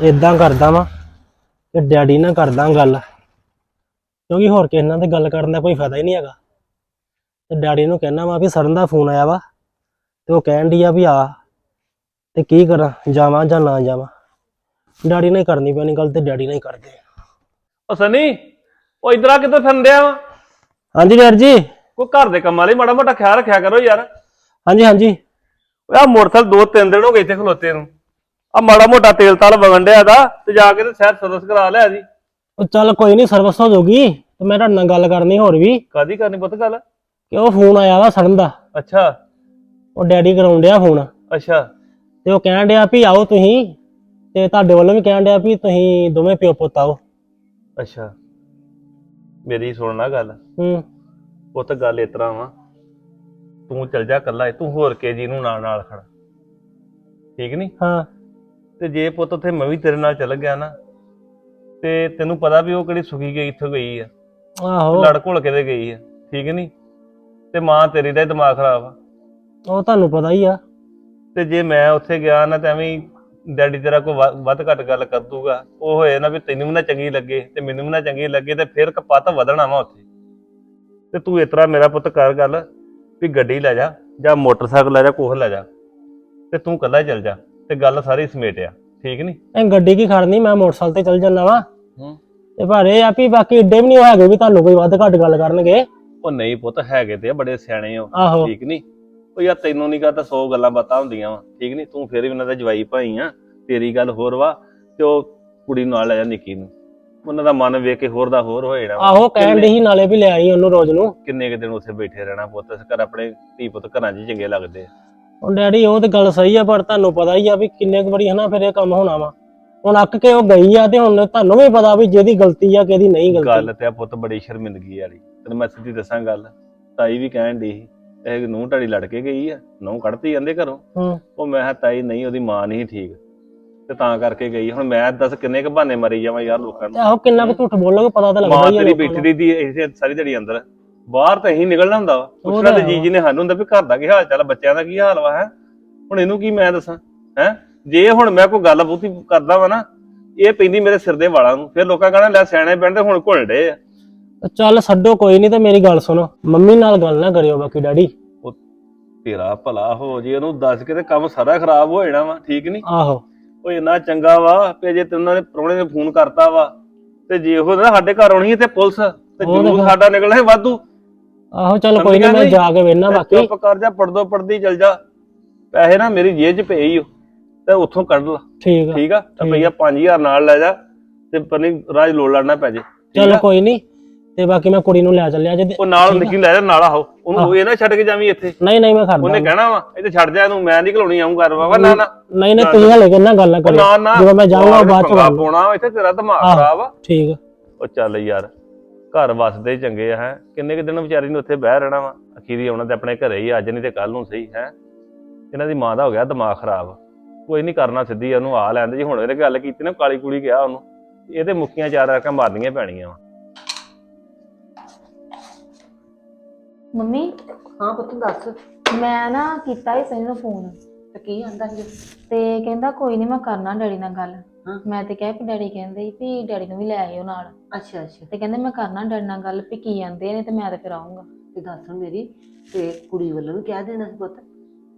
ਇਦਾਂ ਕਰਦਾ ਵਾਂ ਕਿ ਡੈਡੀ ਨਾਲ ਕਰਦਾ ਗੱਲ। ਕਿਉਂਕਿ ਹੋਰ ਕਿਸੇ ਨਾਲ ਤੇ ਗੱਲ ਕਰਨ ਦਾ ਕੋਈ ਫਾਇਦਾ ਹੀ ਨਹੀਂ ਹੈਗਾ। ਤੇ ਡੈਡੀ ਨੂੰ ਕਹਿਣਾ ਵਾ ਵੀ ਸਰਨ ਦਾ ਫੋਨ ਆਇਆ ਵਾ ਤੇ ਉਹ ਕਹਿਣ ਡਈ ਆ ਵੀ ਆ ਤੇ ਕੀ ਕਰਾਂ ਜਾਵਾਂ ਜਾਂ ਨਾ ਜਾਵਾਂ। ਡੈਡੀ ਨੇ ਕਰਨੀ ਪੈਣੀ ਗੱਲ ਤੇ ਡੈਡੀ ਨੇ ਹੀ ਕਰਦੇ। ਉਹ ਸਨੀ ਉਹ ਇਧਰ ਆ ਕਿੱਥੇ ਫਿਰਨ ਡਿਆ ਵਾ? ਹਾਂਜੀ ਡੈਡ ਜੀ। ਕੋਈ ਘਰ ਦੇ ਕੰਮਾਂ ਲਈ ਮਾੜਾ ਮੋਟਾ ਖਿਆਲ ਰੱਖਿਆ ਕਰੋ ਯਾਰ। ਹਾਂਜੀ ਹਾਂਜੀ। ਓਏ ਆ ਮੋਟਰਸਾਈਕਲ ਦੋ ਤਿੰਨ ਦਿਨ ਹੋ ਗਏ ਇੱਥੇ ਖਲੋਤੇ ਨੂੰ। ਆ ਮਾੜਾ ਮੋਟਾ ਤੇਲ ਤਾਲ ਵਗਣ ਡਿਆ ਦਾ ਤੇ ਜਾ ਕੇ ਤੇ ਸ਼ਹਿਰ ਸਰਵਿਸ ਕਰਾ ਲਿਆ ਜੀ ਉਹ ਚੱਲ ਕੋਈ ਨਹੀਂ ਸਰਵਿਸ ਹੋ ਜਾਊਗੀ ਤੇ ਮੈਂ ਤੁਹਾਡੇ ਨਾਲ ਗੱਲ ਕਰਨੀ ਹੋਰ ਵੀ। ਕਾਦੀ ਕਰਨੀ ਪੁੱਤ ਗੱਲ? ਕਿ ਉਹ ਫੋਨ ਆਇਆ ਵਾ ਸਰਨ ਦਾ। ਅੱਛਾ। ਉਹ ਡੈਡੀ ਕਰਾਉਣ ਡਿਆ ਫੋਨ। ਅੱਛਾ। ਤੇ ਉਹ ਕਹਿਣ ਡਿਆ ਵੀ ਆਓ ਤੁਸੀਂ ਤੇ ਤੁਹਾਡੇ ਵੱਲੋਂ ਵੀ ਕਹਿਣ ਡਿਆ ਵੀ ਤੁਸੀਂ ਦੋਵੇਂ ਪਿਓ ਪੁੱਤ ਆਓ। ਅੱਛਾ। ਮੇਰੀ ਸੁਣਨਾ ਗੱਲ। ਹੂੰ। ਪੁੱਤ ਗੱਲ ਇਸ ਤਰ੍ਹਾਂ ਵਾ ਤੂੰ ਚਲ ਜਾ ਕੱਲਾ ਤੂੰ ਹੋਰ ਕੇ ਜੀ ਨੂੰ ਨਾਲ ਨਾਲ ਖੜ। ਠੀਕ ਨਹੀਂ ਹਾਂ। ਤੇ ਜੇ ਪੁੱਤ ਉੱਥੇ ਮੈਂ ਵੀ ਤੇਰੇ ਨਾਲ ਚੱਲ ਗਿਆ ਨਾ ਤੇ ਤੈਨੂੰ ਪਤਾ ਵੀ ਉਹ ਕਿਹੜੀ ਸੁਖੀ ਗਈ ਇੱਥੋਂ ਗਈ ਆ। ਆਹੋ। ਲੜ ਘੁਲ ਕੇ ਤੇ ਗਈ ਆ ਠੀਕ ਨਹੀਂ ਤੇ ਮਾਂ ਤੇਰੀ ਦਾ ਹੀ ਦਿਮਾਗ ਖਰਾਬ ਆ। ਉਹ ਤੁਹਾਨੂੰ ਪਤਾ ਹੀ ਆ। ਤੇ ਜੇ ਮੈਂ ਉੱਥੇ ਗਿਆ ਨਾ ਤਾਂ ਐਵੇਂ ਹੀ ਡੈਡੀ ਤੇਰਾ ਕੋ ਵੱਧ ਘੱਟ ਗੱਲ ਕਰ ਦੂਗਾ। ਉਹ ਹੋਏ ਨਾ ਵੀ ਤੈਨੂੰ ਵੀ ਨਾ ਚੰਗੀ ਲੱਗੇ ਤੇ ਮੈਨੂੰ ਵੀ ਨਾ ਚੰਗੀ ਲੱਗੇ ਤੇ ਫਿਰ ਕਪੱਤ ਵਧਣਾ ਵਾ ਉੱਥੇ। ਤੇ ਤੂੰ ਇਸ ਤਰ੍ਹਾਂ ਮੇਰਾ ਪੁੱਤ ਕਰ ਗੱਲ ਵੀ ਗੱਡੀ ਲੈ ਜਾ ਜਾਂ ਮੋਟਰਸਾਈਕਲ ਲੈ ਜਾ ਕੋਹ ਲੈ ਜਾ। ਤੇ ਤੂੰ ਕੱਲਾ ਹੀ ਚੱਲ ਜਾ। ਤੇ ਗੱਲ ਸਾਰੀ ਸਮੇਟਿਆ ਠੀਕ ਨਹੀਂ ਇਹ ਗੱਡੀ ਕੀ ਖੜਨੀ? ਮੈਂ ਮੋਟਰਸਾਈਕਲ ਤੇ ਚੱਲ ਜਾਣਾ ਵਾ। ਹੂੰ। ਤੇ ਪਰ ਇਹ ਆ ਵੀ ਬਾਕੀ ਏਡੇ ਵੀ ਨਹੀਂ ਹੈਗੇ ਵੀ ਤੁਹਾਨੂੰ ਕੋਈ ਵੱਧ ਘੱਟ ਗੱਲ ਕਰਨਗੇ। ਉਹ ਨਹੀਂ ਪੁੱਤ ਹੈਗੇ ਤੇ ਆ, ਬੜੇ ਸਿਆਣੇ ਹੋ ਆਹੋ। ਠੀਕ ਨਹੀਂ ਉਹ ਯਾਰ ਤੈਨੂੰ ਨਹੀਂ ਕਹਤਾ 100 ਗੱਲਾਂ ਬਾਤਾਂ ਹੁੰਦੀਆਂ ਵਾ ਠੀਕ ਨਹੀਂ ਤੂੰ ਫਿਰ ਵੀ ਉਹਨਾਂ ਦਾ ਜਵਾਈ ਭਾਈ ਆ ਤੇਰੀ ਗੱਲ ਹੋਰ ਵਾ ਤੇ ਉਹ ਕੁੜੀ ਨੂੰ ਨਾਲ ਲੈ ਜਾ ਨਿੱਕੀ ਨੂੰ। ਉਹਨਾਂ ਦਾ ਮਨ ਵੇਖ ਕੇ ਹੋਰ ਦਾ ਹੋਰ ਹੋ ਜਾਣਾ ਵਾ। ਆਹੋ ਕਹਿਣ ਡਈ ਸੀ ਨਾਲੇ ਵੀ ਲੈ ਆਈ ਉਹਨੂੰ ਰੋਜ਼ ਨੂੰ। ਕਿੰਨੇ ਕੁ ਦਿਨ ਉੱਥੇ ਬੈਠੇ ਰਹਿਣਾ ਪੁੱਤ ਇਸ ਘਰ ਆਪਣੇ ਧੀ ਪੁੱਤ ਘਰਾਂ 'ਚ ਹੀ ਚੰਗੇ ਲੱਗਦੇ ਆ। ਉਹ ਡੈਡੀ ਉਹ ਤੇ ਗੱਲ ਸਹੀ ਆ ਪਰ ਤੁਹਾਨੂੰ ਪਤਾ ਹੀ ਆ ਵੀ ਕਿੰਨੇ ਕੁ ਵਾਰੀ ਹਨਾ ਫਿਰ ਇਹ ਕੰਮ ਹੋਣਾ ਵਾ। ਹੁਣ ਅੱਕ ਕੇ ਉਹ ਗਈ ਆ ਤੇ ਹੁਣ ਤੁਹਾਨੂੰ ਵੀ ਪਤਾ ਵੀ ਜਿਹਦੀ ਗਲਤੀ ਆ ਕਿਹਦੀ ਨਹੀਂ ਗਲਤੀ। ਗੱਲ ਤੇ ਆ ਪੁੱਤ ਬੜੀ ਸ਼ਰਮਿੰਦਗੀ ਵਾਲੀ। ਤੈਨੂੰ ਮੈਂ ਸਿੱਧੀ ਦੱਸਾਂ ਗੱਲ। ਤਾਈ ਵੀ ਕਹਿਣ ਦੀ ਸੀ ਇਹ ਨੂੰ ਢੜੀ ਲੜ ਕੇ ਗਈ ਆ ਨੂੰ ਕੱਢਤੀ ਜਾਂਦੇ ਘਰੋਂ। ਹੂੰ। ਉਹ ਮੈਂ ਕਿਹਾ ਤਾਈ ਨਹੀਂ ਉਹਦੀ ਮਾਂ ਨਹੀਂ ਠੀਕ। ਤੇ ਤਾਂ ਕਰਕੇ ਗਈ। ਹੁਣ ਮੈਂ ਦੱਸ ਕਿੰਨੇ ਕੁ ਬਹਾਨੇ ਮਰੀ ਜਾਵਾਂ ਯਾਰ ਲੋਕਾਂ ਨੂੰ। ਆਹੋ ਕਿੰਨਾ ਕੁ ਝੂਠ ਬੋਲੋਗੇ ਪਤਾ ਤਾਂ ਲੱਗਦਾ ਮਾਂ ਹੀ ਆ ਤੇਰੀ ਲੋਕਾਂ ਨੂੰ। ਬੈਠੀ ਦੀ ਇਸੇ ਸਾਰੀ ਦਿਹਾੜੀ ਅੰਦਰ। ਬਾਹਰ ਤਾਂ ਹੀ ਨਿਕਲਣਾ ਹੁੰਦਾ ਵਾ। ਉਹ ਪੁੱਛਣਾ ਤਾਂ ਤੇ ਹੈ। ਜੀ ਜੀ ਨੇ ਸਾਨੂੰ ਹੁੰਦਾ ਵੀ ਘਰ ਦਾ ਕੀ ਹਾਲ ਚਾਲ ਆ, ਬੱਚਿਆਂ ਦਾ ਕੀ ਹਾਲ ਵਾ ਹੈ? ਹੁਣ ਇਹਨੂੰ ਕੀ ਮੈਂ ਦੱਸਾਂ ਹੈ? ਜੇ ਹੁਣ ਮੈਂ ਕੋਈ ਗੱਲ ਬਹੁਤੀ ਕਰਦਾ ਵਾ ਨਾ ਇਹ ਪੈਂਦੀ ਮੇਰੇ ਸਿਰ ਦੇ ਵਾਲਾਂ ਨੂੰ। ਫਿਰ ਲੋਕਾਂ ਕਹਣਾ ਲੈ ਸਿਆਣੇ ਬੈਠੇ ਹੁਣ ਘੁਲ ਡੇ ਆ। ਚੱਲ ਛੱਡੋ ਕੋਈ ਨਹੀਂ ਤੇ ਮੇਰੀ ਗੱਲ ਸੁਣੋ। ਮੰਮੀ ਨਾਲ ਗੱਲ ਨਾ ਕਰਿਓ ਬਾਕੀ ਡੈਡੀ। ਉਹ ਤੇਰਾ ਭਲਾ ਹੋ ਜੇ ਉਹਨੂੰ ਦੱਸ ਕੇ ਤੇ ਕੰਮ ਸਾਰਾ ਖਰਾਬ ਹੋ ਜਾਣਾ ਵਾ ਠੀਕ ਨਹੀਂ ਆਹੋ। ਉਹ ਇੰਨਾ ਚੰਗਾ ਵਾ ਕਿ ਜੇ ਤੈਨੂੰ ਨੇ ਪ੍ਰਾਹੁਣੇ ਨੇ ਫੋਨ ਕਰਤਾ ਵਾ ਤੇ ਜੇ ਉਹ ਨਾ ਸਾਡੇ ਘਰ ਆਉਣੀ ਸੀ ਤੇ ਪੁਲਿਸ ਤੇ ਉਹ ਤਾਂ ਜਰੂਰ ਸਾਡਾ ਨਿਕਲਣਾ ਵਾਧੂ। ਆਹੋ ਚੱਲ ਕੋਈ ਨਹੀਂ ਮੈਂ ਜਾ ਕੇ ਵੇਖਣਾ ਬਾਕੀ। ਚੁੱਪ ਕਰ ਜਾ ਪੜਦੋ ਪੜਦੀ ਚਲ ਜਾ। ਪੈਸੇ ਨਾ ਮੇਰੀ ਜੇਬ 'ਚ ਪਏ ਹੀ ਓ। ਤੇ ਉੱਥੋਂ ਕੱਢ ਲਾ। ਠੀਕ ਆ। ਠੀਕ ਆ? ਰੁਪਈਆ 5000 ਨਾਲ ਲੈ ਜਾ। ਤੇ ਪਨੀ ਰਾਜ ਲੋੜ ਲੜਨਾ ਪੈ ਜੇ। ਚਲੋ? ਕੋਈ ਨਹੀਂ ਤੇ ਬਾਕੀ ਮੈਂ ਕੁੜੀ ਨੂੰ ਲੈ ਚੱਲਿਆ। ਜੇ ਉਹ ਨਾਲ ਨਿੱਕੀ ਲੈ ਜਾ ਨਾਲ ਆਹੋ। ਉਹਨੂੰ ਇਹ ਨਾ ਛੱਡ ਕੇ ਜਾਵੀਂ ਇੱਥੇ। ਨਹੀਂ ਨਹੀਂ ਮੈਂ ਕਰਦਾ ਉਹਨੇ ਕਹਿਣਾ ਵਾ ਇੱਥੇ ਛੱਡ ਜਾ ਇਹਨੂੰ ਮੈਂ ਨਹੀਂ ਘਲਾਉਣੀ ਆਉਂ ਕਰ ਬਾਬਾ ਨਾ ਨਾ। ਨਹੀਂ ਨਹੀਂ ਤੁਸੀਂ ਹਲੇ ਕਿੰਨਾ ਗੱਲ ਨਾ ਨਾ ਜਦੋਂ ਮੈਂ ਜਾਊਂਗਾ ਬਾਅਦ ਚ। ਪਾਉਣਾ ਇੱਥੇ ਤੇਰਾ ਦਿਮਾਗ। ਖਰਾਬ ਆ। ਠੀਕ ਆ। ਉਹ ਚੱਲ ਯਾਰ। ਘਰ ਵਸਦੇ ਹੀ ਚੰਗੇ ਆ, ਹੈ। ਕਿੰਨੇ ਕੁ ਦਿਨ ਵਿਚਾਰੀ ਨੂੰ ਉੱਥੇ ਬਹਿ ਰਹਿਣਾ ਵਾ? ਅਖੀਰੀ ਆਉਣਾ ਤੇ ਆਪਣੇ ਘਰੇ ਹੀ ਅੱਜ ਨਹੀਂ ਤੇ ਕੱਲ ਨੂੰ ਸਹੀ, ਹੈ। ਇਹਨਾਂ ਦੀ ਮਾਂ ਦਾ ਹੋ ਗਿਆ ਦਿਮਾਗ ਖਰਾਬ। ਕੋਈ ਨਹੀਂ ਕਰਨਾ ਸਿੱਧੀ, ਉਹਨੂੰ ਆ ਲੈਂਦੇ ਜੀ ਹੁਣ ਇਹਨੇ ਗੱਲ ਕੀਤੀ ਨਾ, ਕਾਲੀ ਕੁੜੀ ਗਿਆ ਉਹਨੂੰ ਇਹਦੇ ਮੁੱਕੀਆਂ ਚਾਰ ਰਕਾਂ ਮਾਰਨੀਆਂ ਪੈਣੀਆਂ ਵਾ। ਮੰਮੀ, ਹਾਂ ਪੁੱਤ, ਦੱਸ। ਮੈਂ ਨਾ ਕੀਤਾ ਹੀ ਸਨੀ ਨੂੰ ਫੋਨ। ਤੇ ਕੀ ਆਂਦਾ ਸੀ? ਤੇ ਕਹਿੰਦਾ ਕੋਈ ਨਹੀਂ, ਮੈਂ ਕਰਨਾ ਡੈਡੀ ਨਾਲ ਗੱਲ। ਹਾਂ। ਮੈਂ ਤੇ ਕਿਹਾ ਕਿ ਡੈਡੀ ਕਹਿੰਦੇ ਸੀ ਵੀ ਡੈਡੀ ਨੂੰ ਵੀ ਲੈ ਆਇਓ ਨਾਲ। ਅੱਛਾ ਅੱਛਾ। ਤੇ ਕਹਿੰਦੇ ਮੈਂ ਕਰਨਾ ਡੈਡੀ ਨਾਲ ਗੱਲ ਵੀ ਕੀ ਆਂਦੇ ਨੇ ਤੇ ਮੈਂ ਤੇ ਫਿਰ ਆਉਂਗਾ ਤੇ ਦੱਸ ਹੁਣ ਮੇਰੀ ਤੇ ਕੁੜੀ ਵੱਲੋਂ ਵੀ ਕਹਿ ਦੇਣਾ ਸੀ ਪੁੱਤ?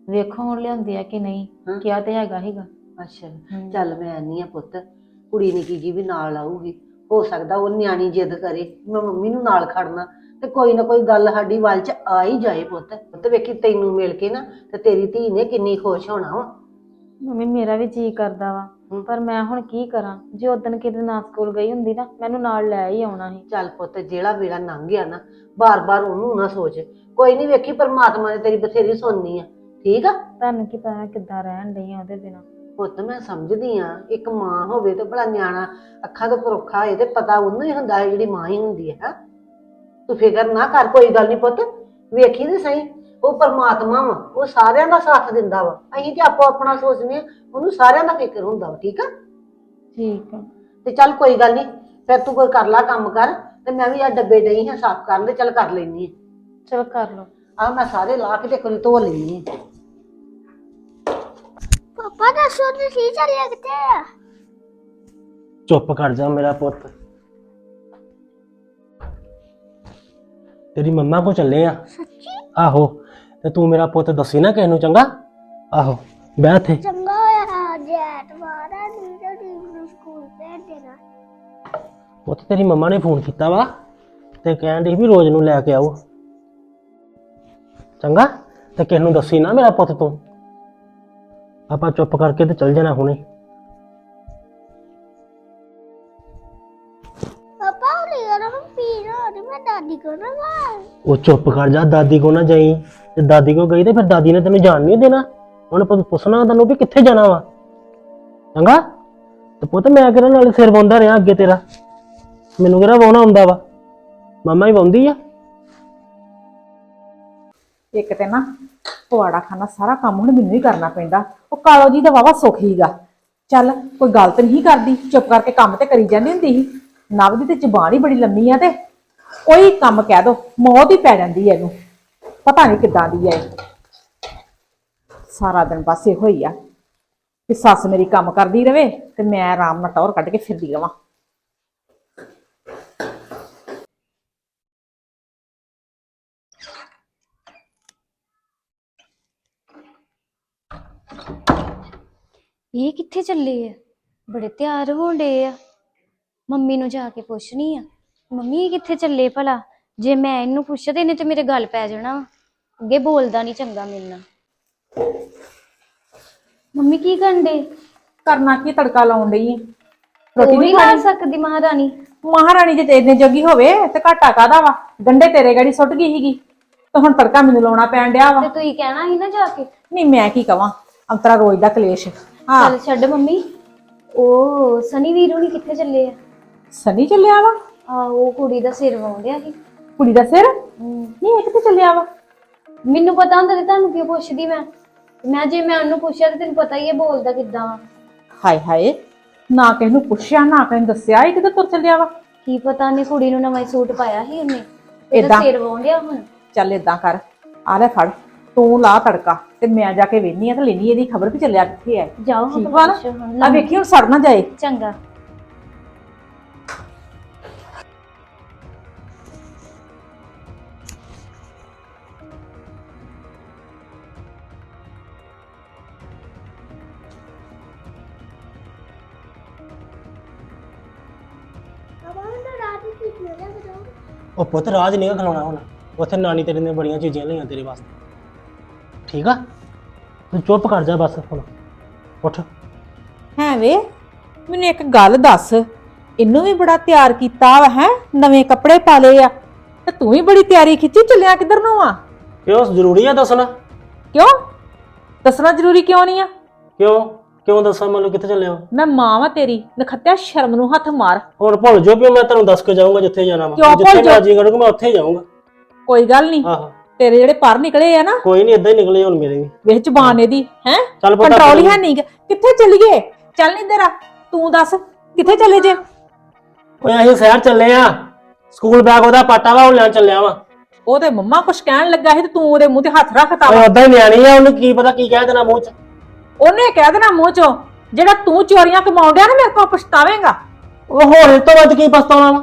ਵੇਖੋ ਹੁਣ ਲਿਆਉਂਦੇ ਆ ਕਿ ਨਹੀਂ ਹਾਂ। ਕਿਹਾ ਤੇ ਹੈਗਾ ਹੀਗਾ ਅੱਛਾ ਹਮ। ਚੱਲ ਮੈਂ ਨਹੀਂ ਆ ਪੁੱਤ ਕੁੜੀ ਨੇ ਕੀ ਜੀ ਵੀ ਨਾਲ ਆਊਗੀ। ਹੋ ਸਕਦਾ ਉਹ ਨਿਆਣੀ ਜਿੱਦ ਕਰੇ ਮੈਂ ਮੰਮੀ ਨੂੰ ਨਾਲ ਖੜਨਾ। ਤੇ ਕੋਈ ਨਾ ਕੋਈ ਗੱਲ ਸਾਡੀ ਵੱਲ ਚ ਆ ਹੀ ਜਾਏ ਪੁੱਤ। ਪੁੱਤ ਵੇਖੀ ਤੈਨੂੰ ਮਿਲ ਕੇ ਨਾ ਤੇ ਤੇਰੀ ਧੀ ਨੇ ਕਿੰਨੀ ਖੁਸ਼ ਹੋਣਾ ਵਾ। ਮੰਮੀ ਮੇਰਾ ਵੀ ਜੀ ਕਰਦਾ ਵਾ। ਪਰ ਮੈਂ ਹੁਣ ਕੀ ਕਰਾਂ? ਜੇ ਉਦੋਂ ਕਿਤੇ ਨਾ ਸਕੂਲ ਗਈ ਹੁੰਦੀ ਨਾ ਮੈਨੂੰ ਨਾਲ ਲੈ ਹੀ ਆਉਣਾ ਸੀ। ਚੱਲ ਪੁੱਤ ਜਿਹੜਾ ਵੇਲਾ ਲੰਘ ਗਿਆ ਨਾ ਬਾਰ-ਬਾਰ ਉਹਨੂੰ ਨਾ ਸੋਚ। ਕੋਈ ਨਹੀਂ ਵੇਖੀ ਪਰਮਾਤਮਾ ਨੇ ਤੇਰੀ ਬਥੇਰੀ ਸੁਣਨੀ ਆ। ਠੀਕ ਆ? ਤੁਹਾਨੂੰ ਕੀ ਪਤਾ ਕਿੱਦਾਂ ਰਹਿਣ ਆ ਉਹਦੇ ਬਿਨਾਂ। ਪੁੱਤ ਮੈਂ ਸਮਝਦੀ ਆ ਇੱਕ ਮਾਂ ਹੋਵੇ ਤੇ ਬੜਾ ਨਿਆਣਾ ਅੱਖਾਂ ਤੋਂ ਪਰੋਖਾ ਹੋਏ ਤੇ ਪਤਾ ਉਹਨੂੰ ਹੀ ਹੁੰਦਾ ਹੈ ਜਿਹੜੀ ਮਾਂ ਹੀ ਹੁੰਦੀ ਹੈ ਹੈਂ। ਤੂੰ ਫਿਕਰ ਨਾ ਕਰ ਕੋਈ ਗੱਲ ਨਹੀਂ ਪੁੱਤ। ਵੇਖੀ ਤੇ ਸਹੀ। ਉਹ ਪਰਮਾਤਮਾ ਵਾ ਉਹ ਸਾਰਿਆਂ ਦਾ ਸਾਥ ਦਿੰਦਾ ਵਾ। ਅਸੀਂ ਤੇ ਆਪੋ ਆਪਣਾ ਸੋਚਨੇ ਆ ਉਹਨੂੰ ਸਾਰਿਆਂ ਦਾ ਫਿਕਰ ਹੁੰਦਾ ਵਾ ਠੀਕ ਆ? ਠੀਕ ਆ। ਤੇ ਚੱਲ ਕੋਈ ਗੱਲ ਨਹੀਂ ਫਿਰ ਤੂੰ ਕੋਈ ਕਰ ਲਾ ਕੰਮ ਕਰ ਤੇ ਮੈਂ ਵੀ ਆ ਡੱਬੇ ਡਈ ਹਾਂ ਸਾਫ਼ ਕਰਨ ਤੇ ਚੱਲ ਕਰ ਲੈਣੀ ਆ ਚਲ ਕਰ ਲਓ। ਆ ਮੈਂ ਸਾਰੇ ਲਾ ਕੇ ਤੇ ਕੋਈ ਧੋ ਲੈਣੀ ਆ ਪਾਪਾ ਦੱਸੋ ਤੁਸੀਂ ਚੱਲੇ ਕਿੱਥੇ ਆ? ਚੱਲ ਚੁੱਪ ਕਰ ਜਾ ਮੇਰਾ ਪੁੱਤ। ਤੇਰੀ ਮੰਮਾ ਕੋ ਚੱਲੇ ਆ। ਸੱਚੀ? ਆਹੋ। ਤੇ ਤੂੰ ਮੇਰਾ ਪੁੱਤ ਦੱਸੀ ਨਾ ਕਿਸ ਨੂੰ ਚੰਗਾ? ਆਹੋ ਬਹਿ ਇੱਥੇ। ਚੰਗਾ ਹੋਇਆ ਅੱਜ ਐਤਵਾਰ ਆ ਨਹੀਂ ਤਾਂ ਟੀਮ ਨੂੰ ਸਕੂਲ ਭੇਜ ਦੇਣਾ। ਪੁੱਤ ਤੇਰੀ ਮੰਮਾ ਨੇ ਫੋਨ ਕੀਤਾ ਵਾ ਤੇ ਕਹਿਣ ਡਈ ਵੀ ਰੋਜ਼ ਨੂੰ ਲੈ ਕੇ ਆਓ। ਚੰਗਾ? ਤੇ ਕਿਸ ਨੂੰ ਦੱਸੀ ਨਾ ਮੇਰਾ ਪੁੱਤ ਤੂੰ। ਆਪਾਂ ਚੁੱਪ ਕਰਕੇ ਤੇ ਚੱਲ ਜਾਣਾ ਹੁਣੇ। ਦਾਦੀ ਕੋ ਨਾ ਵਾ ਉਹ ਚੁੱਪ ਕਰ ਜਾ ਦਾਦੀ ਕੋ ਨਾ ਜਾਈ। ਤੇ ਦਾਦੀ ਕੋ ਗਈ ਤੇ ਫਿਰ ਦਾਦੀ ਨੇ ਤੈਨੂੰ ਜਾਣ ਨਹੀਂ ਦੇਣਾ। ਉਹਨੇ ਪੁੱਤ ਪੁੱਛਣਾ ਤੈਨੂੰ ਵੀ ਕਿੱਥੇ ਜਾਣਾ ਵਾ। ਚੰਗਾ? ਤੇ ਪੁੱਤ ਮੈਂ ਕਿਹੜਾ ਨਾਲ ਸਿਰ ਵਾਉਂਦਾ ਰਿਹਾ ਅੱਗੇ ਤੇਰਾ? ਮੈਨੂੰ ਕਿਹੜਾ ਵਾਉਣਾ ਹੁੰਦਾ ਵਾ? ਮਾਮਾ ਹੀ ਵਾਉਂਦੀ ਆ। ਇੱਕ ਤੇ ਨਾ ਪਵਾੜਾ ਖਾਨਾ ਸਾਰਾ ਕੰਮ ਹੁਣ ਮੈਨੂੰ ਹੀ ਕਰਨਾ ਪੈਂਦਾ। ਉਹ ਕਾਲੋ ਜੀ ਦਾ ਵਾਵਾ ਸੁੱਖ ਹੀਗਾ। ਚੱਲ ਕੋਈ ਗੱਲ ਤੇ ਨਹੀਂ ਕਰਦੀ। ਚੁੱਪ ਕਰਕੇ ਕੰਮ ਤੇ ਕਰੀ ਜਾਂਦੀ ਹੁੰਦੀ ਸੀ। ਨਵ ਦੀ ਤੇ ਜ਼ੁਬਾਨ ਹੀ ਬੜੀ ਲੰਮੀ ਆ ਤੇ। ਕੋਈ ਕੰਮ ਕਹਿ ਦੋ ਮੌਤ ਹੀ ਪੈ ਜਾਂਦੀ ਹੈ ਇਹਨੂੰ। ਪਤਾ ਨਹੀਂ ਕਿੱਦਾਂ ਦੀ ਹੈ ਸਾਰਾ ਦਿਨ ਬਸ ਇਹੋ ਹੀ ਆ ਕਿ ਸੱਸ ਮੇਰੀ ਕੰਮ ਕਰਦੀ ਰਵੇ ਤੇ ਮੈਂ ਆਰਾਮ ਨਾਲ ਟੌਰ ਕੱਢ ਕੇ ਫਿਰਦੀ ਰਵਾਂ। ਇਹ ਕਿੱਥੇ ਚੱਲੇ ਆ? ਬੜੇ ਤਿਆਰ ਹੋਣ ਡੇ ਆ। ਮੰਮੀ ਨੂੰ ਜਾ ਕੇ ਪੁੱਛਣੀ ਆ। ਮੰਮੀ ਇਹ ਕਿੱਥੇ ਚੱਲੇ ਭਲਾ? ਜੇ ਮੈਂ ਇਹਨੂੰ ਪੁੱਛਦੇ ਇਹਨੇ ਤੇ ਮੇਰੇ ਗੱਲ ਪੈ ਜਾਣਾ। ਅੱਗੇ ਬੋਲਦਾ ਨਹੀਂ ਚੰਗਾ ਮੇਰੇ ਨਾਲ। ਮੰਮੀ ਕੀ ਕਰਨ ਡੇ ਕਰਨਾ ਕੀ ਤੜਕਾ ਲਾਉਣ? ਉਹ ਰੋਟੀ ਨਹੀਂ ਖਾ ਸਕਦੀ ਮਹਾਰਾਣੀ। ਮਹਾਰਾਣੀ ਜੇ ਇੰਨੇ ਜੋਗੀ ਹੋਵੇ ਤੇ ਘਾਟਾ ਕਾਦਾ ਵਾ? ਗੰਡੇ ਤੇਰੇ ਗਾੜੀ ਸੁੱਟ ਗਈ ਸੀਗੀ। ਤੇ ਹੁਣ ਤੜਕਾ ਮੈਨੂੰ ਲਾਉਣਾ ਪੈਣ ਡਿਆ ਵਾ। ਤੇ ਤੁਸੀਂ ਕਹਿਣਾ ਸੀ ਨਾ ਜਾ ਕੇ? ਨਹੀਂ ਮੈਂ ਕੀ ਕਵਾਂ? ਅੰਤਰਾ ਰੋਜ਼ ਦਾ ਕਲੇਸ਼। ਹਾਂ। ਚੱਲ ਛੱਡ ਮੰਮੀ। ਉਹ ਸਨੀ ਵੀਰੂ ਨਹੀਂ ਕਿੱਥੇ ਚੱਲੇ ਆ? ਸਨੀ ਚੱਲਿਆ ਵਾ? ਆ ਉਹ ਕੁੜੀ ਦਾ ਸਿਰ ਵਾਉਂਦਿਆ ਸੀ ਕੁੜੀ ਦਾ ਸਿਰ? ਨਹੀਂ ਇਹ ਕਿੱਥੇ ਚੱਲਿਆ ਵਾ? ਮੈਨੂੰ ਪਤਾ ਹੁੰਦਾ ਤੇ ਤੁਹਾਨੂੰ ਕਿਉਂ ਪੁੱਛਦੀ ਮੈਂ? ਮੈਂ ਜੇ ਮੈਂ ਉਹਨੂੰ ਪੁੱਛਿਆ ਤੇ ਤੈਨੂੰ ਪਤਾ ਹੀ ਹੈ ਬੋਲਦਾ ਕਿੱਦਾਂ ਵਾ। ਹਾਏ ਹਾਏ ਨਾ ਕਿਸੇ ਨੂੰ ਪੁੱਛਿਆ ਨਾ ਕਿਸੇ ਨੂੰ ਦੱਸਿਆ ਇਹ ਕਿੱਥੇ ਤੁਰ ਚੱਲਿਆ ਵਾ? ਕੀ ਪਤਾ ਨੇ ਕੁੜੀ ਨੂੰ ਨਵਾਂ ਹੀ ਸੂਟ ਪਾਇਆ ਸੀ ਉਹਨੇ। ਇਹਦਾ? ਸਿਰ ਵਾਉਂਦਿਆ ਹੁਣ। ਚੱਲ ਏਦਾਂ ਕਰ ਆ ਲੈ ਫੜ ਤੂੰ ਲਾ ਤੜਕਾ ਤੇ ਮੈਂ ਜਾ ਕੇ ਵੇਖਨੀ ਆ ਤੇ ਲੈਣੀ ਇਹਦੀ ਖਬਰ ਵੀ ਚੱਲਿਆ ਕਿੱਥੇ ਹੈ ਜਾਓ ਹੁਣ। ਆ ਵੇਖੀ ਹੁਣ ਸੜ ਨਾ ਜਾਏ। ਚੰਗਾ। ਉਹ ਪੁੱਤ ਰਾਜ ਨਹੀਂ ਖਲਾਉਣਾ ਹੁਣ। ਉੱਥੇ ਨਾਨੀ ਤੇਰੇ ਨੇ ਬੜੀਆਂ ਚੀਜ਼ਾਂ ਲਈਆਂ ਤੇਰੇ ਵਾਸਤੇ। ਠੀਕ ਆ? ਤੂੰ ਚੁੱਪ ਕਰ ਜਾ ਬਸ ਹੁਣ। ਉੱਠ। ਹੈ ਵੇ ਮੈਨੂੰ ਇੱਕ ਗੱਲ ਦੱਸ। ਇਹਨੂੰ ਵੀ ਬੜਾ ਤਿਆਰ ਕੀਤਾ ਵਾ ਹੈ? ਨਵੇਂ ਕੱਪੜੇ ਪਾ ਲਏ ਆ। ਤੇ ਤੂੰ ਵੀ ਬੜੀ ਤਿਆਰੀ ਖਿੱਚੀ ਚੱਲਿਆ ਕਿੱਧਰ ਨੂੰ ਆ? ਕਿਉਂ? ਜ਼ਰੂਰੀ ਆ ਦੱਸਣਾ। ਕਿਉਂ? ਦੱਸਣਾ ਜ਼ਰੂਰੀ ਕਿਉਂ ਨਹੀਂ ਆ? ਕਿਉਂ? ਕਿਉਂ ਦੱਸਾਂ? ਮੈਨੂੰ ਕਿੱਥੇ ਚੱਲਿਆ ਵਾਂ? ਮੈਂ ਮਾਂ ਵਾਂ ਤੇਰੀ ਨਖੱਤਿਆ ਸ਼ਰਮ ਨੂੰ ਹੱਥ ਮਾਰ। ਹੁਣ ਭੁੱਲ ਜੋ ਵੀ ਮੈਂ ਤੈਨੂੰ ਦੱਸ ਕੇ ਜਾਊਂਗਾ ਜਿੱਥੇ ਜਾਣਾ ਵਾ। ਕਿਉਂ ਭੁੱਲ ਜਿੱਥੇ ਜਾਊਂ? ਰਾਜੀ ਕਰੂੰਗਾ ਮੈਂ ਉੱਥੇ ਹੀ ਜਾਊਂਗਾ। ਕੋਈ ਗੱਲ ਨਹੀਂ ਆਹੋ। ਤੇਰੇ ਜਿਹੜੇ ਪਰ ਨਿਕਲੇ ਆ ਨਾ ਕੋਈ ਨਹੀਂ ਇਦਾਂ ਹੀ ਨਿਕਲੇ ਹੁਣ ਮੇਰੇ ਵੀ। ਵੇਖ ਜ਼ਬਾਨ ਇਹਦੀ ਹੈ? ਚੱਲ ਪਤਾ ਕੰਟਰੋਲ ਹੀ ਹੈ ਨਹੀਂ ਗਾ। ਕਿੱਥੇ ਚੱਲੀਏ ਚੱਲ ਨਹੀਂ ਤੇਰਾ ਤੂੰ ਦੱਸ ਕਿੱਥੇ ਚੱਲੇ ਜੇ? ਓਏ ਅਸੀਂ ਸ਼ਹਿਰ ਚੱਲੇ ਆ। ਸਕੂਲ ਬੈਗ ਉਹਦਾ ਪਾਟਾ ਵਾ ਉਹ ਲੈਣ ਚੱਲਿਆ ਵਾ। ਉਹ ਤੇ ਮੰਮਾ ਕੁਛ ਕਹਿਣ ਲੱਗਾ ਸੀ ਤੇ ਤੂੰ ਉਹਦੇ ਮੂੰਹ ਤੇ ਹੱਥ ਰੱਖਤਾ ਵਾ। ਓਏ ਉਦਾਂ ਹੀ ਨਿਆਣੀ ਆ ਉਹਨੂੰ ਕੀ ਪਤਾ ਕੀ ਕਹਿ ਦੇਣਾ ਮੂੰਹ 'ਚ। ਉਹਨੇ ਕਹਿ ਦੇਣਾ ਮੂੰਹ ਚੋਂ ਜਿਹੜਾ ਤੂੰ ਚੋਰੀਆਂ ਕਮਾਉਂਦਿਆ ਨਾ ਮੇਰੇ ਕੋਲ ਪਛਤਾਵੇਂਗਾ। ਉਹ ਹੋਰ ਇਸ ਤੋਂ ਵੱਧ ਕੀ ਪਛਤਾਉਣਾ ਵਾ?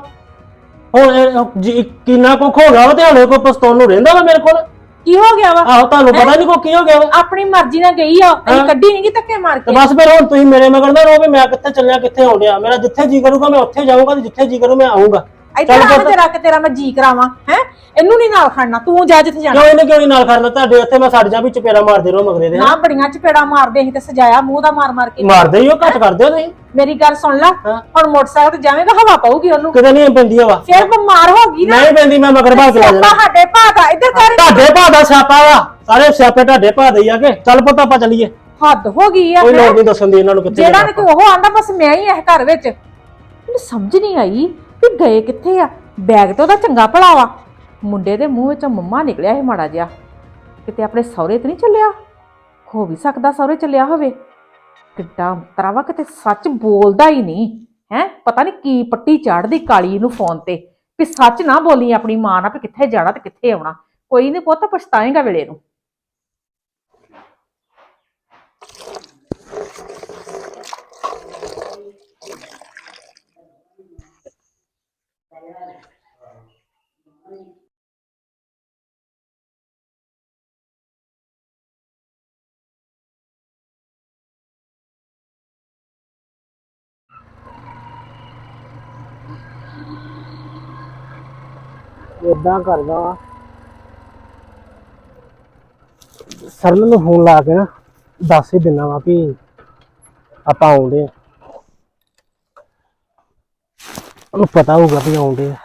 ਹੁਣ ਇਹ ਜੀ ਕਿੰਨਾ ਕੁੱਖ ਹੋ ਗਿਆ ਵਾ ਤੇ ਹਲੇ ਕੋਈ ਪਛਤਾਉਣ ਨੂੰ ਰਹਿੰਦਾ ਵਾ ਮੇਰੇ ਕੋਲ? ਕੀ ਹੋ ਗਿਆ ਵਾ? ਆਹੋ ਤੁਹਾਨੂੰ ਪਤਾ ਨਹੀਂ ਕੋ ਕੀ ਹੋ ਗਿਆ ਵਾ। ਆਪਣੀ ਮਰਜ਼ੀ ਨਾਲ ਗਈ ਆ ਅਸੀਂ ਹਾਂ। ਕੱਢੀ ਨਹੀਂ ਧੱਕੇ ਮਾਰ ਤੇ ਕੇ ਬਸ ਫਿਰ ਹੁਣ ਤੁਸੀਂ ਮੇਰੇ ਮਗਰ ਨਾ ਰਹੋ ਵੀ ਮੈਂ ਕਿੱਥੇ ਚੱਲਿਆ ਕਿੱਥੇ ਆਉਣ ਡਿਆ। ਮੇਰਾ ਜਿੱਥੇ ਜੀ ਕਰੂਗਾ ਮੈਂ ਉੱਥੇ ਜਾਊਂਗਾ ਤੇ ਜਿੱਥੇ ਜੀ ਕਰੂ ਮੈਂ ਆਊਂਗਾ। ਇੱਧਰ ਚੱਲ ਆ ਪੁੱਤ। ਤੇਰਾ ਮੈਂ ਜੀ ਕਰਾਵਾਂ ਹੈ? ਇਹਨੂੰ ਨਹੀਂ ਨਾਲ ਖੜਨਾ ਤੂੰ ਜਾ ਜਿੱਥੇ ਜਾਣਾ। ਕਿਉਂ ਇਹਨੇ ਕਿਉਂ ਨੀ ਨਾਲ ਕਰਨਾ ਤੁਹਾਡੇ ਉੱਥੇ ਮੈਂ ਸੜ ਜਾ ਵੀ ਚਪੇੜਾ ਮਾਰਦੇ ਰਹੋ ਮਗਰੇ ਦੇ ਨਾ ਬੜੀਆਂ ਚਪੇੜਾ ਮਾਰਦੇ ਸੀ ਤੇ ਸਜਾਇਆ ਮੂੰਹ ਦਾ ਮਾਰ ਮਾਰ ਕੇ। ਮਾਰਦੇ ਹੀ ਉਹ ਘੱਟ ਕਰਦੇ ਹੋ ਤੁਸੀਂ? ਮੇਰੀ ਗੱਲ ਸੁਣ ਲੈ ਹਾਂ। ਹੁਣ ਮੋਟਰਸਾਈਕਲ ਤੇ ਜਾਵੇਂਗਾ ਹਵਾ ਪਾਊਗੀ ਉਹਨੂੰ। ਕਿਤੇ ਨਹੀਂ ਪੈਂਦੀ ਹਵਾ। ਫਿਰ ਬਿਮਾਰ ਹੋ ਗਈ ਨਾ। ਨਹੀਂ ਪੈਂਦੀ ਮੈਂ ਮਗਰ ਭਾਗ ਕੇ ਲੈ ਸਿਆਪਾ ਜਾਣਾ। ਸਾਡੇ ਭਾਗਾ ਇੱਧਰ ਕਰ। ਤੁਹਾਡੇ ਭਾ ਦਾ ਸਿਆਪਾ ਵਾ। ਸਾਰੇ ਸਿਆਪੇ ਤੁਹਾਡੇ ਭਾ ਦੇ ਹੀ ਆ ਕੇ। ਚੱਲ ਪੁੱਤ ਆਪਾਂ ਚੱਲੀਏ। ਹੱਦ ਹੋ ਗਈ ਆ ਕੋਈ ਹੈਂ। ਲੋੜ ਨਹੀਂ ਦੱਸਣ ਦੀ ਇਹਨਾਂ ਨੂੰ ਕਿੱਥੇ ਜਿਹੜਾ ਜਾਣਾ ਨੇ ਕਿ ਉਹ ਆਂਦਾ ਬਸ ਮੈਂ ਹੀ ਇਸ ਘਰ ਵਿੱਚ। ਮੈਨੂੰ ਸਮਝ ਨਹੀਂ ਆਈ। ਵੀ ਗਏ ਕਿੱਥੇ ਆ? ਬੈਗ ਤੇ ਉਹਦਾ ਚੰਗਾ ਭਲਾ ਵਾ। ਮੁੰਡੇ ਦੇ ਮੂੰਹ ਵਿੱਚੋਂ ਮੰਮਾ ਨਿਕਲਿਆ ਸੀ ਮਾੜਾ ਜਿਹਾ। ਕਿਤੇ ਆਪਣੇ ਸਹੁਰੇ ਤੇ ਨਹੀਂ ਚੱਲਿਆ? ਹੋ ਵੀ ਸਕਦਾ ਸਹੁਰੇ ਚੱਲਿਆ ਹੋਵੇ। ਕਿੱਡਾ ਤਰਾਵਾ ਕਿਤੇ ਸੱਚ ਬੋਲਦਾ ਹੀ ਨਹੀਂ। ਹੈ? ਪਤਾ ਨਹੀਂ ਕੀ ਪੱਟੀ ਚਾੜਦੀ ਕਾਲੀ ਨੂੰ ਫੋਨ ਤੇ। ਵੀ ਸੱਚ ਨਾ ਬੋਲੀ ਆਪਣੀ ਮਾਂ ਨਾਲ ਵੀ ਕਿੱਥੇ ਜਾਣਾ ਤੇ ਕਿੱਥੇ ਆਉਣਾ। ਕੋਈ ਨਹੀਂ ਪੁੱਤ, ਪਛਤਾਏਗਾ ਵੇਲੇ ਨੂੰ। ਇਦਾਂ ਕਰਦਾ ਵਾ। ਸਰ ਨੂੰ ਫੋਨ ਲਾ ਕੇ ਨਾ ਦੱਸ ਹੀ ਦਿੰਦਾ ਵਾ ਵੀ ਆਪਾਂ ਆਉਂਦੇ ਆ ਉਹਨੂੰ ਪਤਾ ਹੋਊਗਾ ਵੀ ਆਉਂਦੇ ਆ।